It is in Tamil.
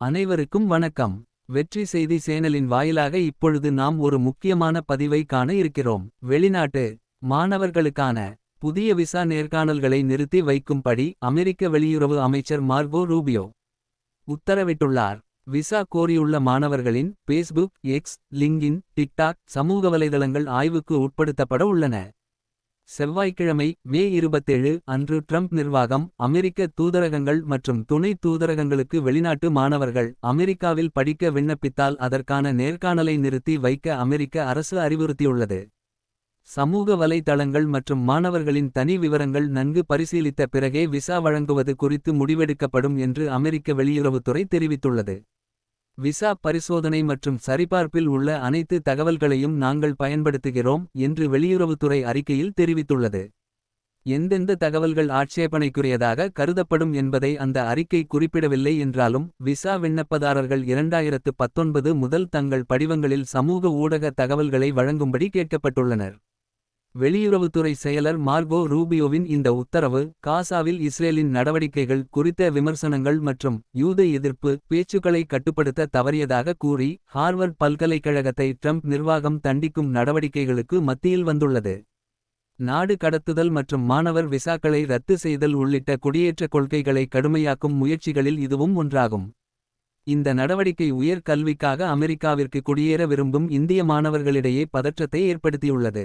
அனைவருக்கும் வணக்கம். வெற்றி செய்தி சேனலின் வாயிலாக இப்பொழுது நாம் ஒரு முக்கியமான பதிவை காண இருக்கிறோம். வெளிநாட்டு மாணவர்களுக்கான புதிய விசா நேர்காணல்களை நிறுத்தி வைக்கும்படி அமெரிக்க வெளியுறவு அமைச்சர் மார்கோ ரூபியோ உத்தரவிட்டுள்ளார். விசா கோரியுள்ள மாணவர்களின் பேஸ்புக் எக்ஸ் லிங்கின் டிக்டாக் சமூக வலைதளங்கள் ஆய்வுக்கு உட்படுத்தப்பட உள்ளன. செவ்வாய்க்கிழமை மே இருபத்தேழு அன்று ட்ரம்ப் நிர்வாகம் அமெரிக்க தூதரகங்கள் மற்றும் துணை தூதரகங்களுக்கு வெளிநாட்டு மாணவர்கள் அமெரிக்காவில் படிக்க விண்ணப்பித்தால் அதற்கான நேர்காணலை நிறுத்தி வைக்க அமெரிக்க அரசு அறிவுறுத்தியுள்ளது. சமூக வலைதளங்கள் மற்றும் மாணவர்களின் தனி விவரங்கள் நன்கு பரிசீலித்த பிறகே விசா வழங்குவது குறித்து முடிவெடுக்கப்படும் என்று அமெரிக்க வெளியுறவுத்துறை தெரிவித்துள்ளது. விசா பரிசோதனை மற்றும் சரிபார்ப்பில் உள்ள அனைத்து தகவல்களையும் நாங்கள் பயன்படுத்துகிறோம் என்று வெளியுறவுத்துறை அறிக்கையில் தெரிவித்துள்ளது. எந்தெந்த தகவல்கள் ஆட்சேபனைக்குரியதாக கருதப்படும் என்பதை அந்த அறிக்கை குறிப்பிடவில்லை என்றாலும் விசா விண்ணப்பதாரர்கள் இரண்டாயிரத்து பத்தொன்பது முதல் தங்கள் படிவங்களில் சமூக ஊடக தகவல்களை வழங்கும்படி கேட்கப்பட்டுள்ளனர். வெளியுறவுத்துறை செயலர் மார்கோ ரூபியோவின் இந்த உத்தரவு காசாவில் இஸ்ரேலின் நடவடிக்கைகள் குறித்த விமர்சனங்கள் மற்றும் யூத எதிர்ப்பு பேச்சுக்களை கட்டுப்படுத்த தவறியதாக கூறி ஹார்வர்ட் பல்கலைக்கழகத்தை ட்ரம்ப் நிர்வாகம் தண்டிக்கும் நடவடிக்கைகளுக்கு மத்தியில் வந்துள்ளது. நாடு கடத்துதல் மற்றும் மாணவர் விசாக்களை ரத்து செய்தல் உள்ளிட்ட குடியேற்ற கொள்கைகளை கடுமையாக்கும் முயற்சிகளில் இதுவும் ஒன்றாகும். இந்த நடவடிக்கை உயர் கல்விக்காக அமெரிக்காவிற்கு குடியேற விரும்பும் இந்திய மாணவர்களிடையே பதற்றத்தை ஏற்படுத்தியுள்ளது.